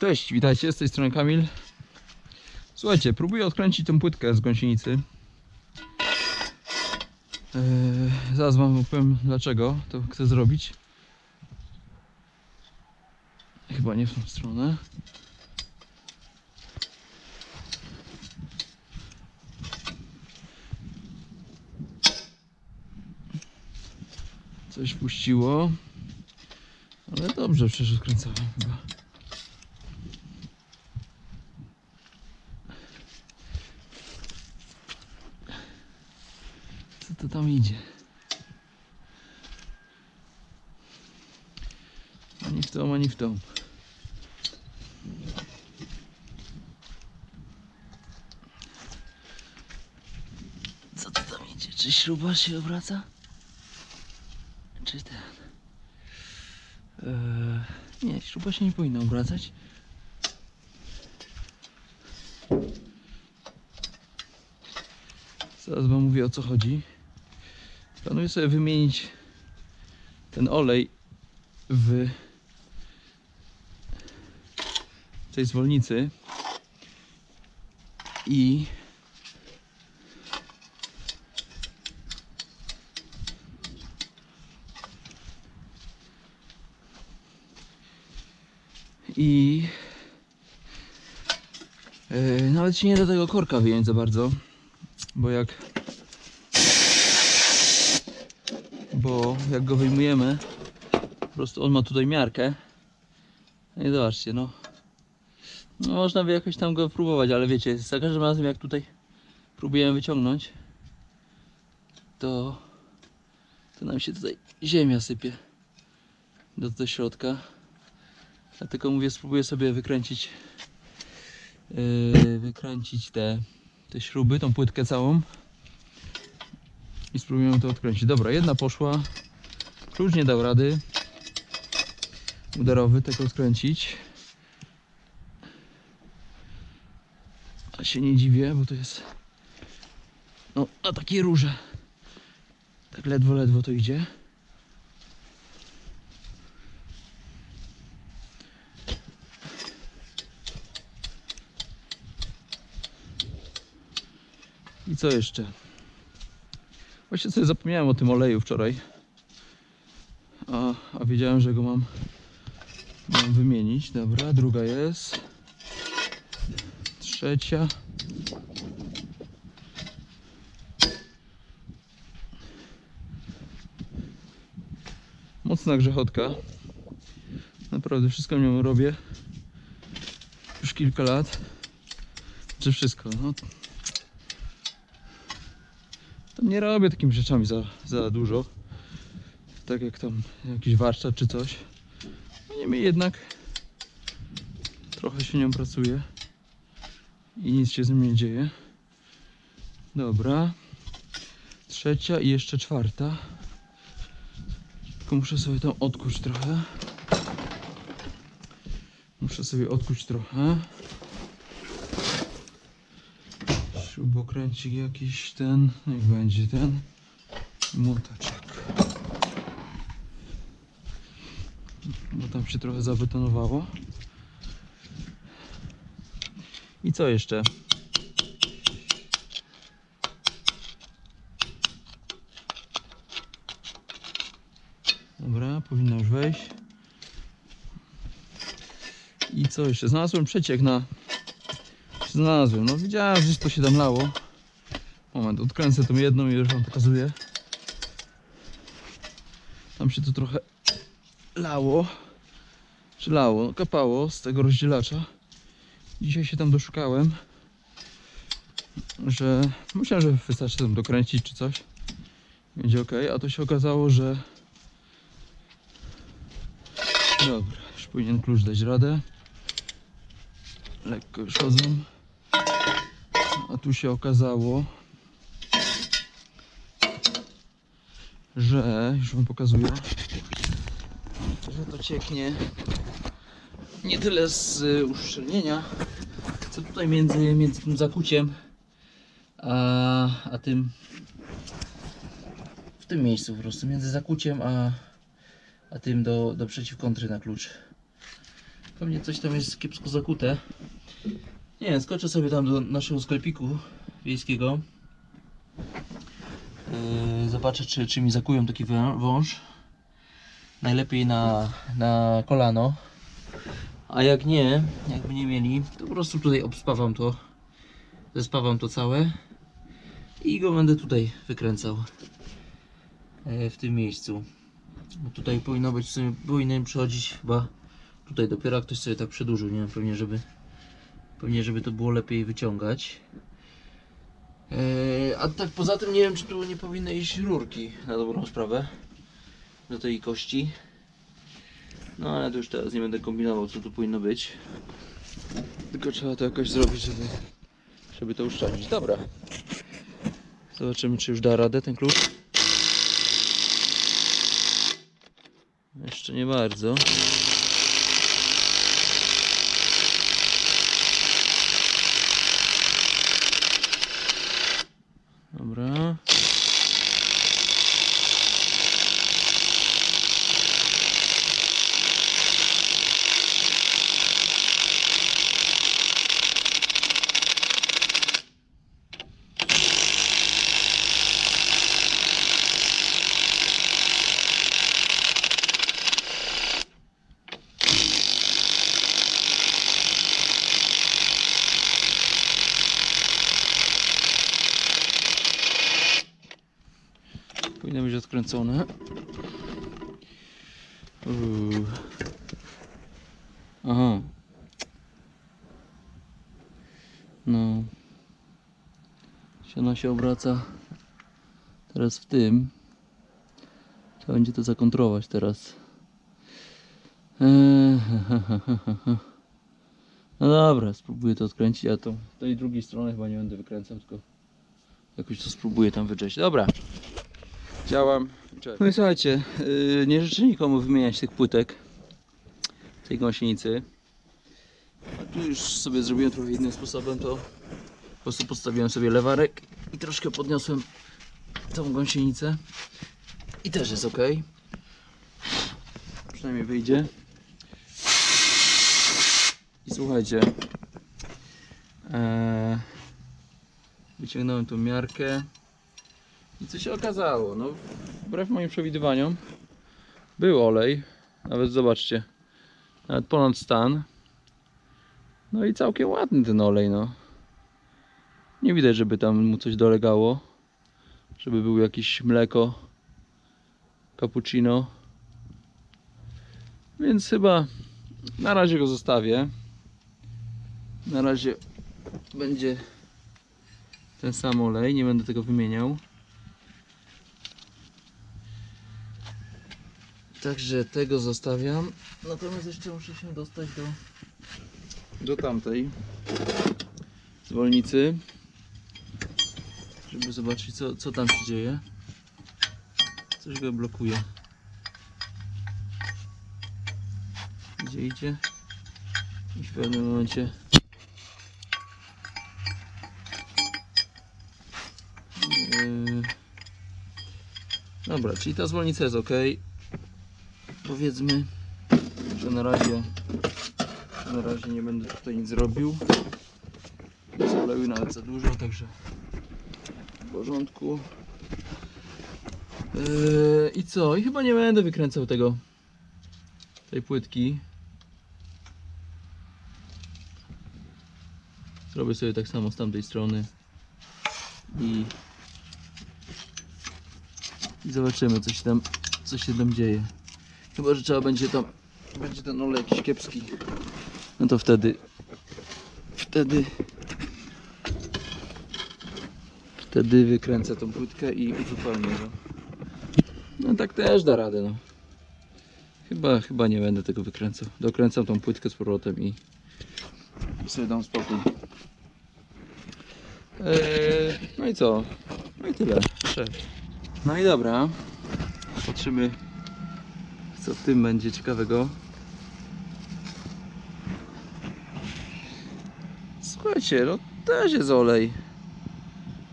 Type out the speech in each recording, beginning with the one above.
Cześć, witajcie, z tej strony Kamil. Słuchajcie, próbuję odkręcić tę płytkę z gąsienicy. Eee, zaraz wam dlaczego to chcę zrobić. Chyba nie w tą stronę. Coś puściło. Ale dobrze, przecież odkręcałem chyba. Co to tam idzie? Ani w tą, ani w tą. Co to tam idzie? Czy śruba się obraca? Czy ten? Eee, nie, śruba się nie powinna obracać. Zaraz wam mówię o co chodzi. Planuję sobie wymienić ten olej w tej zwolnicy i i yy, nawet się nie da tego korka wyjąć za bardzo, bo jak bo jak go wyjmujemy po prostu on ma tutaj miarkę. No i zobaczcie no. No można by jakoś tam go próbować, ale wiecie, za każdym razem jak tutaj próbujemy wyciągnąć to to nam się tutaj ziemia sypie do, do środka. Dlatego mówię, spróbuję sobie wykręcić yy, wykręcić te, te śruby, tą płytkę całą i spróbujemy to odkręcić. Dobra, jedna poszła. Klucz nie dał rady. Udarowy tego odkręcić. A się nie dziwię, bo to jest no na takie róże. Tak ledwo, ledwo to idzie. I co jeszcze? Właśnie sobie zapomniałem o tym oleju wczoraj. A, a wiedziałem, że go mam, mam wymienić. Dobra, druga jest. Trzecia. Mocna grzechotka. Naprawdę wszystko nią robię. Już kilka lat. Czy wszystko? No, nie robię takimi rzeczami za, za dużo. Tak jak tam jakiś warsztat czy coś. Niemniej jednak trochę się nią pracuje i nic się z nim nie dzieje. Dobra. Trzecia i jeszcze czwarta. Tylko muszę sobie tam odkuć trochę. Muszę sobie odkuć trochę. Śrubokręcik jakiś ten, niech będzie ten. Młotaczek. Bo tam się trochę zabetonowało. I co jeszcze? Dobra, powinno już wejść. I co jeszcze? Znalazłem przeciek na Znalazłem. No widziałem, że to się tam lało. Moment, odkręcę tą jedną i już wam pokazuję. Tam się to trochę lało. Czy lało? No, kapało z tego rozdzielacza. Dzisiaj się tam doszukałem. Że myślałem, że wystarczy tam dokręcić czy coś. Będzie ok, a to się okazało, że Dobra, już powinien klucz dać radę. Lekko już chodzą. A tu się okazało, że już wam pokazuję, że to cieknie nie tyle z y, uszczelnienia, co tutaj między, między tym zakuciem a, a tym w tym miejscu po prostu, między zakuciem a, a tym do, do przeciwkontry na klucz. Pewnie coś tam jest kiepsko zakute. Nie wiem, skoczę sobie tam do naszego sklepiku wiejskiego. Yy, zobaczę, czy, czy mi zakują taki wąż. Najlepiej na, na kolano. A jak nie, jakby nie mieli, to po prostu tutaj obspawam to. Zespawam to całe. I go będę tutaj wykręcał. e, W tym miejscu. Bo tutaj powinno być, w sumie powinien przychodzić chyba tutaj dopiero ktoś sobie tak przedłużył, nie wiem, pewnie żeby pewnie żeby to było lepiej wyciągać. Eee, a tak poza tym nie wiem czy tu nie powinny iść rurki na dobrą sprawę do tej kości. No ale to już teraz nie będę kombinował co tu powinno być. Tylko trzeba to jakoś zrobić, żeby, żeby to uszczelnić. Dobra. Zobaczymy czy już da radę ten klucz. Jeszcze nie bardzo. Dobra. Odkręcone. Uuu. Aha. No. Ona się obraca teraz w tym, trzeba będzie to zakontrować teraz. Eee, No dobra, spróbuję to odkręcić, a to tej drugiej strony chyba nie będę wykręcał, tylko jakoś to spróbuję tam wydrzeć. Dobra. Działam. No i słuchajcie, yy, nie życzę nikomu wymieniać tych płytek tej gąsienicy. A tu już sobie zrobiłem trochę innym sposobem to po prostu podstawiłem sobie lewarek i troszkę podniosłem tą gąsienicę i też jest ok. Przynajmniej wyjdzie. I słuchajcie, eee, wyciągnąłem tą miarkę. I co się okazało? No, wbrew moim przewidywaniom, był olej. Nawet zobaczcie, nawet ponad stan. No i całkiem ładny ten olej, no. Nie widać, żeby tam mu coś dolegało. Żeby był jakiś mleko, cappuccino. Więc chyba na razie go zostawię. Na razie będzie ten sam olej, nie będę tego wymieniał. Także tego zostawiam. Natomiast jeszcze muszę się dostać do, do tamtej zwolnicy, żeby zobaczyć co, co tam się dzieje. Coś go blokuje. Gdzie idzie? I w pewnym momencie Yy, Dobra, czyli ta zwolnica jest ok powiedzmy, że na razie na razie nie będę tutaj nic robił. Jest oleju nawet za dużo, także w porządku. Yy, I co? I chyba nie będę wykręcał tego tej płytki. Zrobię sobie tak samo z tamtej strony i, i zobaczymy co się tam co się tam dzieje. Chyba, że trzeba będzie tam, będzie ten olej jakiś kiepski. No to wtedy, wtedy, wtedy wykręcę tą płytkę i uzupełnię go. No tak też da radę, no. Chyba, chyba nie będę tego wykręcał. Dokręcam tą płytkę z powrotem i, sobie dam spokój. Eee, no i co? No i tyle. Cześć. No i dobra. Patrzymy co w tym będzie ciekawego. Słuchajcie, no też jest olej.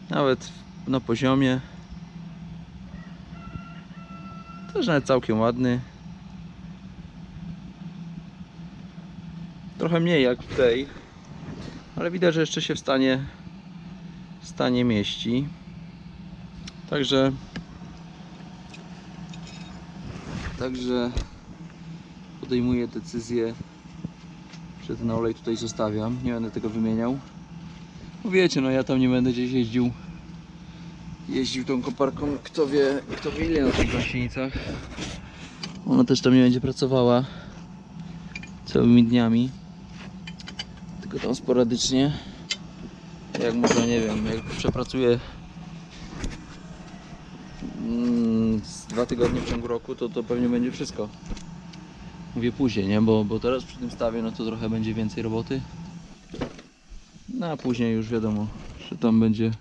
Nawet na poziomie. Też nawet całkiem ładny. trochę mniej jak w tej. Ale widać, że jeszcze się w stanie, w stanie mieści. Także Także podejmuję decyzję, że ten olej tutaj zostawiam. Nie będę tego wymieniał. Bo wiecie, no ja tam nie będę gdzieś jeździł jeździł tą koparką, kto wie, kto wie ile na tych gąsienicach. Ona też tam nie będzie pracowała całymi dniami. Tylko tam sporadycznie. Jak może, nie wiem, jak przepracuję mm, z dwa tygodnie w ciągu roku, to to pewnie będzie wszystko. Mówię później, nie? Bo, bo teraz przy tym stawie, no to trochę będzie więcej roboty. No a później już wiadomo, że tam będzie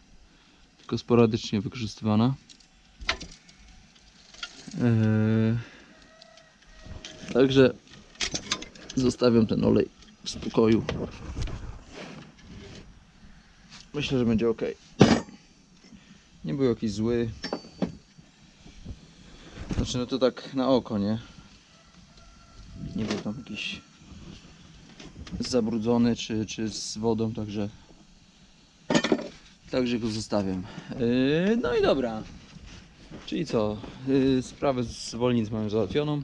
tylko sporadycznie wykorzystywana. Eee, Także zostawiam ten olej w spokoju. Myślę, że będzie ok. Nie był jakiś zły. Znaczy, no to tak na oko, nie? Nie był tam jakiś zabrudzony czy, czy z wodą, także Także go zostawiam. Yy, no i dobra. Czyli co? Yy, sprawę z zwolnic mamy załatwioną.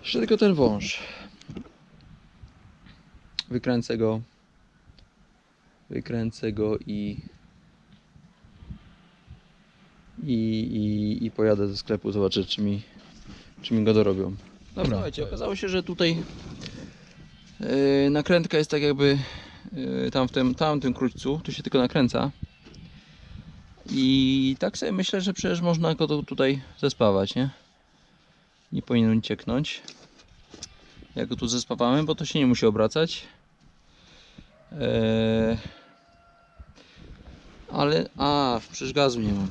Jeszcze tylko ten wąż. Wykręcę go. Wykręcę go i i, i, i pojadę do sklepu, zobaczę czy mi, czy mi go dorobią. Dobra, słuchajcie, okazało się, że tutaj yy, nakrętka jest tak jakby yy, tam w tym tamtym krójcu, tu się tylko nakręca. I tak sobie myślę, że przecież można go tu- tutaj zespawać, nie? Nie powinien cieknąć. Jak go tu zespawamy, bo to się nie musi obracać. Eee, ale, a, przecież gazu nie mam.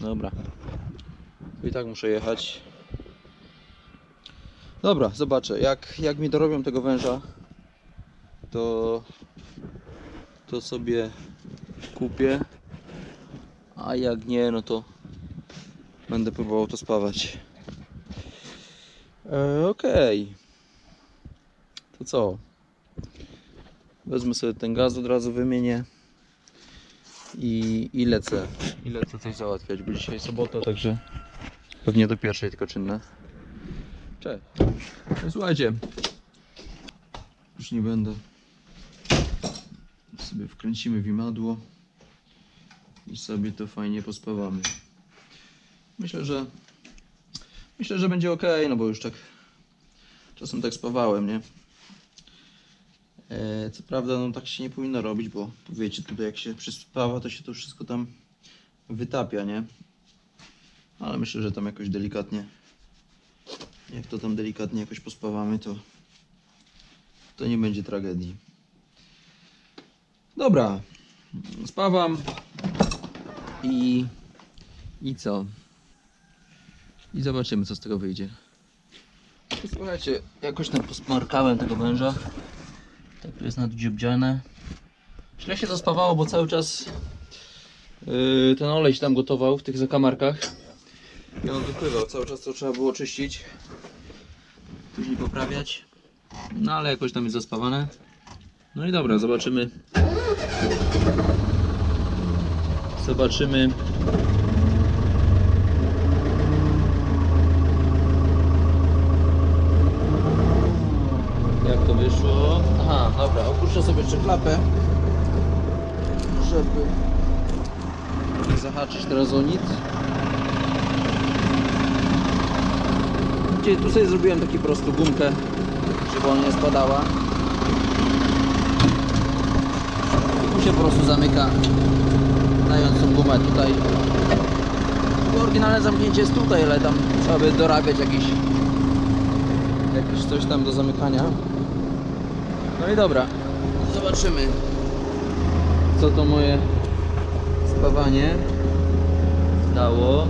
Dobra. To I tak muszę jechać. Dobra, zobaczę. Jak, jak mi dorobią tego węża, to, to sobie kupię. A jak nie, no to będę próbował to spawać. E, Okej. To co? Wezmę sobie ten gaz od razu wymienię i, i lecę. I lecę coś załatwiać, bo dzisiaj sobota, także pewnie do pierwszej tylko czynne. Cześć. Słuchajcie, już nie będę. Sobie wkręcimy w imadło i sobie to fajnie pospawamy. Myślę, że myślę, że będzie ok, no bo już tak czasem tak spawałem, nie? E, co prawda, no tak się nie powinno robić, bo wiecie, tutaj jak się przyspawa, to się to wszystko tam wytapia, nie? Ale myślę, że tam jakoś delikatnie, jak to tam delikatnie jakoś pospawamy, to to nie będzie tragedii. Dobra, spawam i i co? I zobaczymy, co z tego wyjdzie. Słuchajcie, jakoś tam posmarkałem tego węża. Tak to jest naddziubdziane. Źle się to spawało, bo cały czas yy, ten olej się tam gotował w tych zakamarkach. I on wypływał. Cały czas to trzeba było czyścić. Później poprawiać. No ale jakoś tam jest zaspawane. No i dobra, zobaczymy. Zobaczymy. Jak to wyszło? Aha, dobra, opuszczę sobie jeszcze klapę, żeby nie zahaczyć teraz o nic. Gdzie tu sobie zrobiłem taki prostu gumkę, żeby ona nie spadała. Tu się po prostu zamyka, dając tą gumę tutaj. Oryginalne zamknięcie jest tutaj, ale tam trzeba by dorabiać jakiś jakieś coś tam do zamykania. No i dobra, zobaczymy co to moje spawanie dało.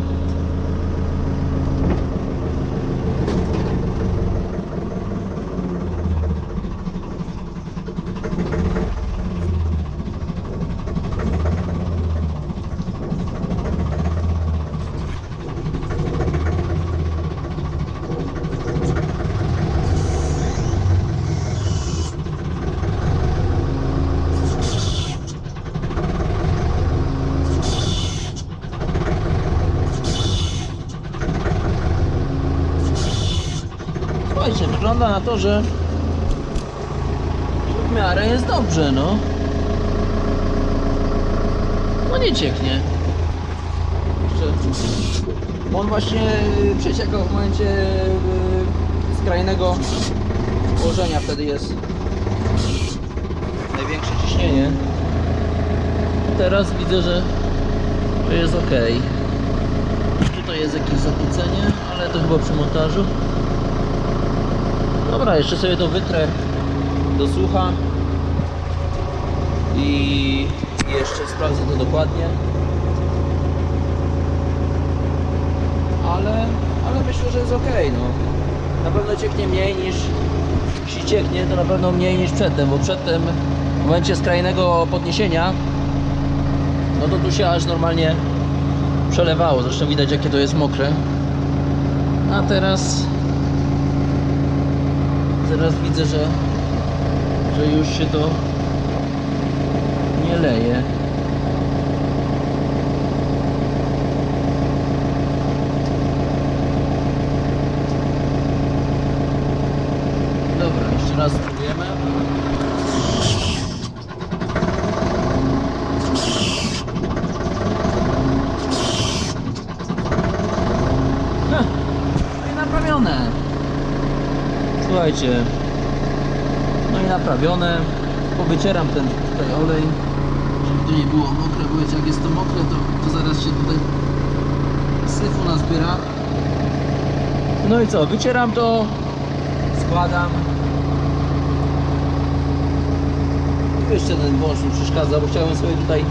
To, że w miarę jest dobrze, no. No nie cieknie. Jeszcze- On właśnie przeciekał w momencie y, skrajnego ułożenia, wtedy jest największe ciśnienie. Teraz widzę, że to jest ok. Tutaj jest jakieś zakłócenie, ale to chyba przy montażu. Dobra, jeszcze sobie to wytrę do słucha i jeszcze sprawdzę to dokładnie. Ale, ale myślę, że jest ok. No. Na pewno cieknie mniej niż jeśli cieknie, to na pewno mniej niż przedtem, bo przedtem w momencie skrajnego podniesienia no to tu się aż normalnie przelewało. Zresztą widać jakie to jest mokre. A teraz teraz widzę, że że już się to nie leje. Dobra, jeszcze raz spróbujemy. Ha, No i naprawione. Słuchajcie. No i naprawione. Powycieram ten tutaj olej, żeby to nie było mokre, bo wiecie jak jest to mokre, to, to zaraz się tutaj syfu nazbiera. No i co, wycieram to, składam. Jeszcze ten wąż mi przeszkadza, bo chciałem sobie tutaj e,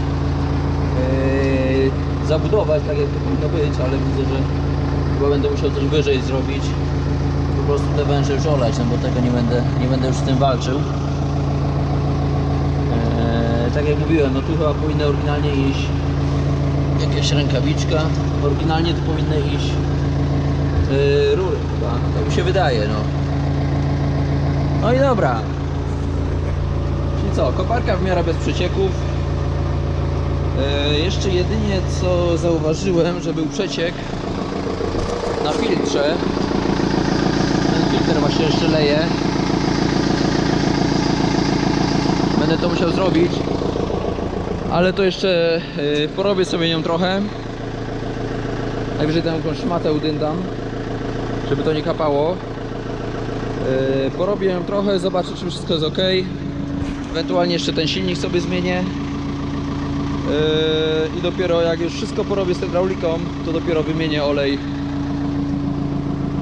zabudować tak jak to powinno być, ale widzę, że chyba będę musiał coś wyżej zrobić. Po prostu te węże już olać, no bo tego nie będę, nie będę już z tym walczył. Eee, tak jak mówiłem, no tu chyba powinna oryginalnie iść jakaś rękawiczka. Oryginalnie tu powinny iść yy, rury chyba, tak mi się wydaje, no. No i dobra. Czyli co, koparka w miarę bez przecieków. Eee, jeszcze jedynie co zauważyłem, że był przeciek na filtrze. Filtr właśnie jeszcze leje. Będę to musiał zrobić. Ale to jeszcze y, porobię sobie nią trochę. Najwyżej tam jakąś szmatę udyndam, żeby to nie kapało. Y, porobię ją trochę, zobaczę czy wszystko jest ok. Ewentualnie jeszcze ten silnik sobie zmienię. Y, I dopiero jak już wszystko porobię z hydrauliką, to dopiero wymienię olej.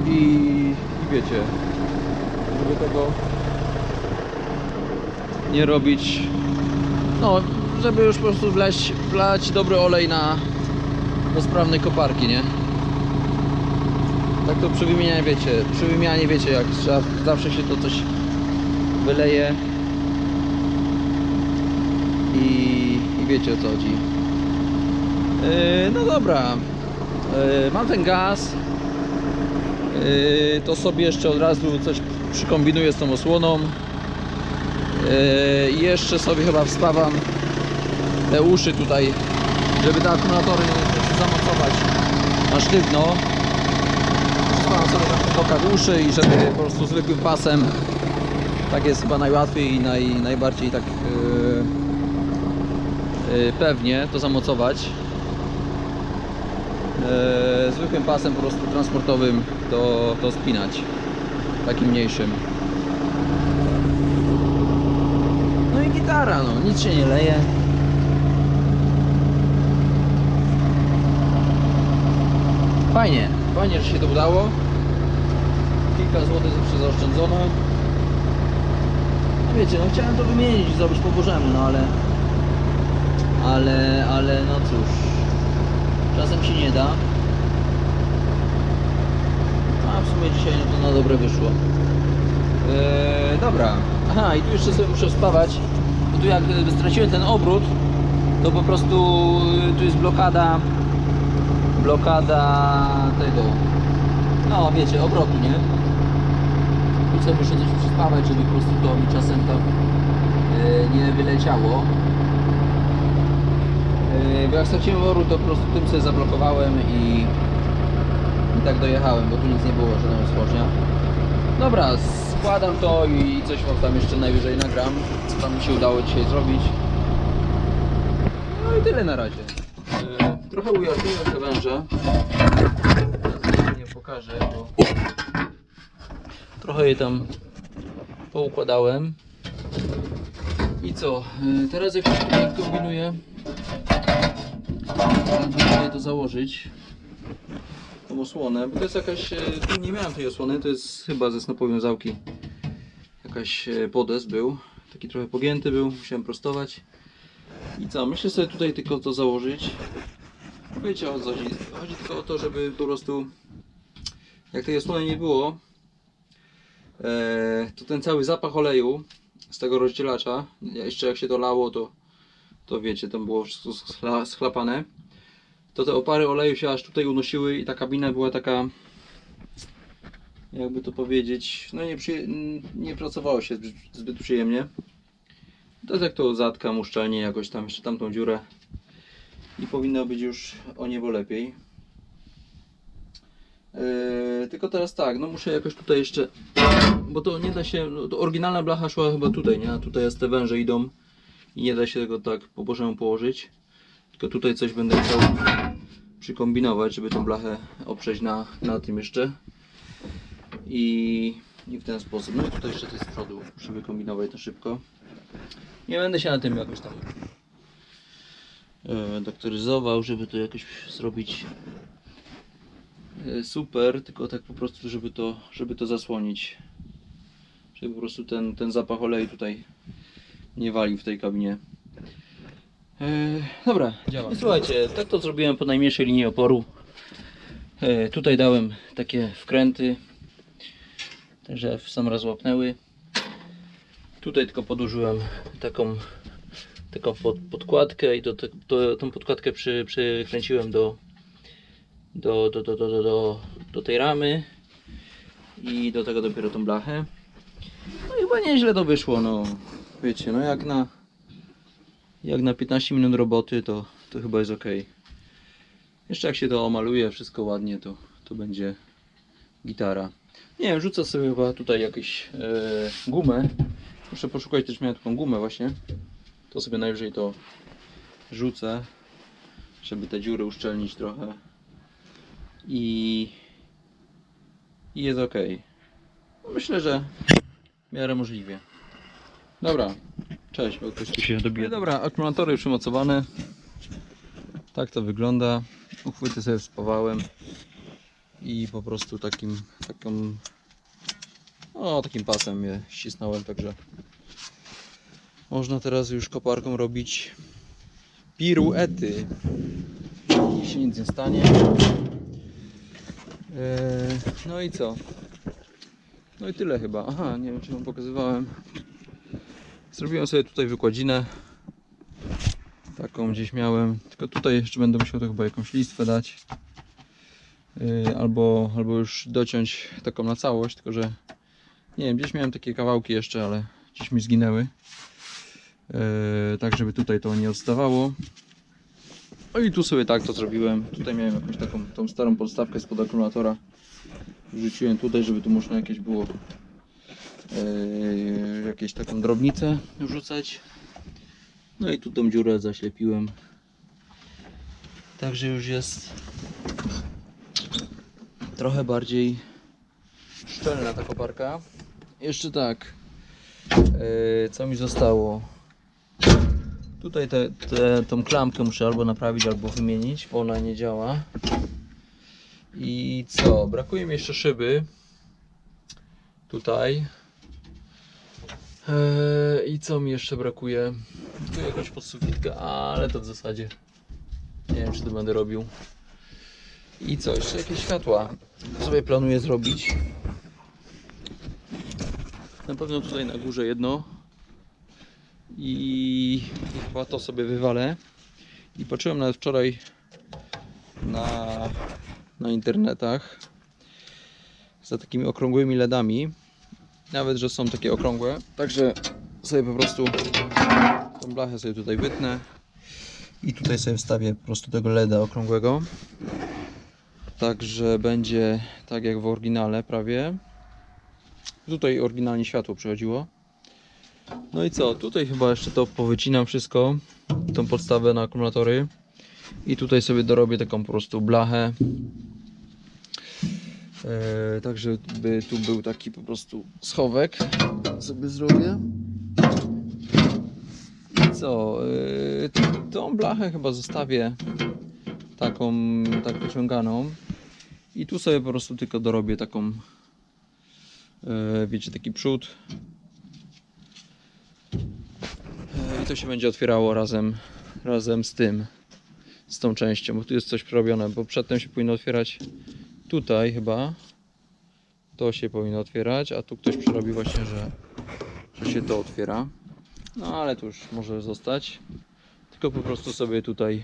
I, i wiecie, żeby tego nie robić. No, żeby już po prostu wlać, wlać dobry olej na do sprawnej koparki, nie? Tak to przy wymianie wiecie, przy wymianie wiecie jak trzeba, zawsze się to coś wyleje i, i wiecie o co chodzi. Yy, no dobra, yy, mam ten gaz, to sobie jeszcze od razu coś przykombinuję z tą osłoną. Yy, jeszcze sobie chyba wstawam te uszy tutaj, żeby te akumulatory zamocować na sztywno. Wstawam sobie w bokach uszy i żeby po prostu zwykłym pasem tak jest chyba najłatwiej i naj, najbardziej tak yy, yy, pewnie to zamocować. Yy, zwykłym pasem po prostu transportowym to, to spinać. Takim mniejszym. No i gitara, no, nic się nie leje. Fajnie, fajnie, że się to udało. Kilka złotych zawsze zaoszczędzono. No wiecie, no chciałem to wymienić zrobić po bożemu, no ale... Ale, ale no cóż... Czasem się nie da. A w sumie dzisiaj no to na dobre wyszło. Eee, dobra. Aha, i tu jeszcze sobie muszę spawać. Bo tu jak straciłem ten obrót, to po prostu y, tu jest blokada. Blokada tego. No wiecie, obrotu, nie? Tu sobie muszę coś przyspawać, żeby po prostu to mi czasem to y, nie wyleciało. Yy, Bo jak straciłem obrót, to po prostu tym sobie zablokowałem i, i tak dojechałem, bo tu nic nie było, żadnego stworzenia. Dobra, układam to i coś wam tam jeszcze najwyżej nagram, co tam mi się udało dzisiaj zrobić. No i tyle na razie. E, Trochę ujawniłem te węże. Nie pokażę, bo trochę je tam poukładałem. I co? E, Teraz jak się kombinuję, żeby to założyć tą osłonę, bo to jest jakaś, e, tu nie miałem tej osłony, to jest chyba ze snopowiązałki jakaś e, podest był, taki trochę pogięty był, musiałem prostować. I co, myślę sobie tutaj tylko to założyć. Wiecie o co chodzi, chodzi tylko o to, żeby po prostu jak tej osłony nie było e, to ten cały zapach oleju z tego rozdzielacza, jeszcze jak się to lało to to wiecie, tam było wszystko schla, schlapane. To te opary oleju się aż tutaj unosiły i ta kabina była taka jakby to powiedzieć no nie, przy, nie pracowało się zbyt, przyjemnie. To tak to zatkam uszczelnie jakoś tam jeszcze tamtą dziurę i powinno być już o niebo lepiej. Yy, tylko teraz tak, no muszę jakoś tutaj jeszcze bo to nie da się, no, to oryginalna blacha szła chyba tutaj, nie? A tutaj jest te węże idą i nie da się tego tak po bożemu położyć tylko tutaj coś będę chciał przykombinować, żeby tą blachę oprzeć na, na tym jeszcze. I, I w ten sposób. No i tutaj jeszcze to z przodu muszę to szybko. Nie będę się na tym jakoś tam e, doktoryzował, żeby to jakoś zrobić e, super, tylko tak po prostu, żeby to, żeby to zasłonić. Żeby po prostu ten, ten zapach oleju tutaj nie walił w tej kabinie. E, dobra, działa. I słuchajcie, tak to zrobiłem po najmniejszej linii oporu. E, tutaj dałem takie wkręty, także w sam raz łapnęły. Tutaj tylko podłożyłem taką, taką pod, podkładkę i do, te, do, tą podkładkę przy, przykręciłem do, do, do, do, do, do, do, do tej ramy i do tego dopiero tą blachę. No i chyba nieźle to wyszło, no wiecie, no jak na jak na 15 minut roboty, to, to chyba jest ok. Jeszcze jak się to omaluje, wszystko ładnie, to, to będzie gitara. Nie wiem, rzucę sobie chyba tutaj jakąś e, gumę. Muszę poszukać, też miałem taką gumę właśnie. To sobie najwyżej to rzucę, żeby te dziury uszczelnić trochę. I, i jest ok. Myślę, że w miarę możliwie. Dobra, Cześć, bo ktoś tu się dobija. No dobra, akumulatory przymocowane. Tak to wygląda. Uchwyty sobie spawałem i po prostu takim taką o takim pasem je ścisnąłem, także można teraz już koparką robić piruety. I się nic nie stanie. Eee, no i co? No i tyle chyba. Aha, nie wiem czy wam pokazywałem. Zrobiłem sobie tutaj wykładzinę. Taką gdzieś miałem. Tylko tutaj jeszcze będę musiał to chyba jakąś listwę dać. Yy, albo, albo już dociąć taką na całość, tylko że nie wiem, gdzieś miałem takie kawałki jeszcze, ale gdzieś mi zginęły. Yy, tak, żeby tutaj to nie odstawało. No i tu sobie tak to zrobiłem. Tutaj miałem jakąś taką tą starą podstawkę spod akumulatora. Wrzuciłem tutaj, żeby tu można jakieś było jakieś taką drobnicę rzucać. No i tu tą dziurę zaślepiłem. Także już jest trochę bardziej szczelna ta koparka. Jeszcze tak, yy, co mi zostało? Tutaj te, te, tą klamkę muszę albo naprawić, albo wymienić, bo ona nie działa. I co? Brakuje mi jeszcze szyby. Tutaj. Eee, I co mi jeszcze brakuje? Tu jakąś podsufitkę, ale to w zasadzie nie wiem, czy to będę robił. I co? Jeszcze jakieś światła sobie planuję zrobić. Na pewno tutaj na górze jedno. I, i chyba to sobie wywalę. I patrzyłem nawet wczoraj na, na internetach za takimi okrągłymi LEDami. Nawet, że są takie okrągłe. Także sobie po prostu tą blachę sobie tutaj wytnę i tutaj sobie wstawię po prostu tego LEDa okrągłego. Także będzie tak jak w oryginale prawie. Tutaj oryginalnie światło przychodziło. No i co? Tutaj chyba jeszcze to powycinam wszystko. Tą podstawę na akumulatory. I tutaj sobie dorobię taką po prostu blachę. E, tak, żeby tu był taki po prostu schowek. Sobie zrobię. I co? E, tą blachę chyba zostawię taką, tak wyciąganą. I tu sobie po prostu tylko dorobię taką, e, wiecie, taki przód. E, I to się będzie otwierało razem, razem z tym, z tą częścią, bo tu jest coś przerobione, bo przedtem się powinno otwierać tutaj chyba. To się powinno otwierać, a tu ktoś przerobi właśnie, że, że się to otwiera. No ale to już może zostać. Tylko po prostu sobie tutaj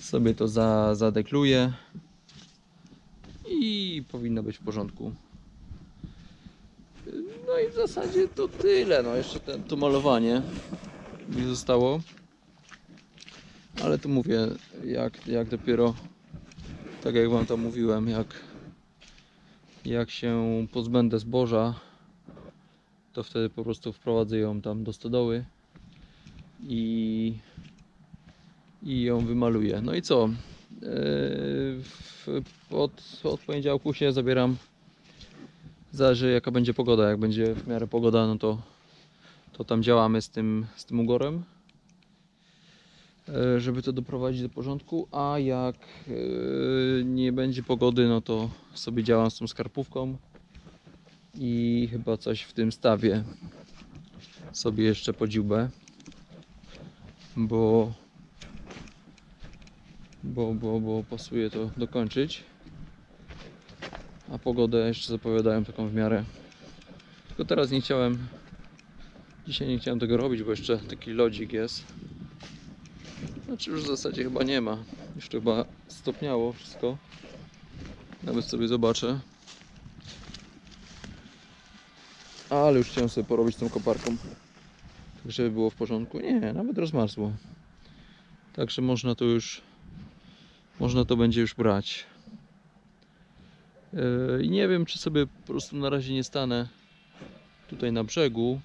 sobie to za, zadekluję i powinno być w porządku. No i w zasadzie to tyle. No jeszcze ten, to malowanie mi zostało. Ale tu mówię, jak, jak dopiero tak jak wam tam mówiłem, jak, jak się pozbędę zboża, to wtedy po prostu wprowadzę ją tam do stodoły i, i ją wymaluję. No i co? Yy, od, od poniedziałku się zabieram. Zależy jaka będzie pogoda. Jak będzie w miarę pogoda, no to, to tam działamy z tym, z tym ugorem żeby to doprowadzić do porządku, a jak e, nie będzie pogody, no to sobie działam z tą skarpówką i chyba coś w tym stawie sobie jeszcze podziubę, bo bo, bo, bo pasuje to dokończyć. A pogodę jeszcze zapowiadają taką w miarę. Tylko teraz nie chciałem, dzisiaj nie chciałem tego robić, bo jeszcze taki lodzik jest. Znaczy już w zasadzie chyba nie ma. To chyba stopniało wszystko. Nawet sobie zobaczę. Ale już chciałem sobie porobić tą koparką. Tak żeby było w porządku. Nie, nawet rozmarzło. Także można to już można to będzie już brać. Yy, I nie wiem, czy sobie po prostu na razie nie stanę tutaj na brzegu.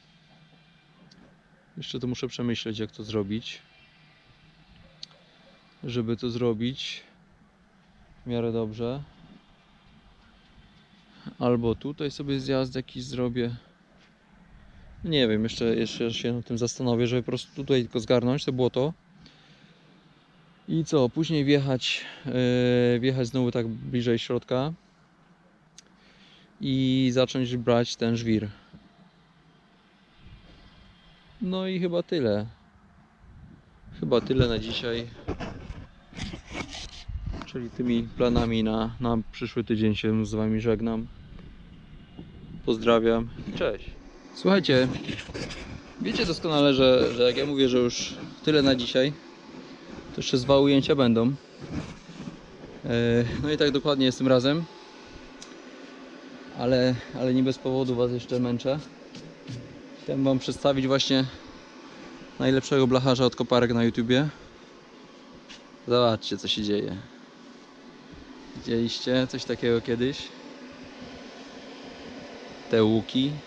Jeszcze to muszę przemyśleć, jak to zrobić żeby to zrobić w miarę dobrze. Albo tutaj sobie zjazd jakiś zrobię. Nie wiem, jeszcze, jeszcze się nad tym zastanowię, żeby po prostu tutaj tylko zgarnąć to błoto. I co, później wjechać, yy, wjechać znowu tak bliżej środka i zacząć brać ten żwir. No i chyba tyle. Chyba tyle na dzisiaj. Czyli tymi planami na, na przyszły tydzień się z Wami żegnam. Pozdrawiam. Cześć. Słuchajcie, wiecie doskonale, że, że jak ja mówię, że już tyle na dzisiaj, to jeszcze dwa ujęcia będą. E, No i tak dokładnie jest tym razem. Ale, ale nie bez powodu Was jeszcze męczę. Chciałem Wam przedstawić właśnie najlepszego blacharza od koparek na YouTubie. Zobaczcie co się dzieje. Widzieliście coś takiego kiedyś? Te łuki.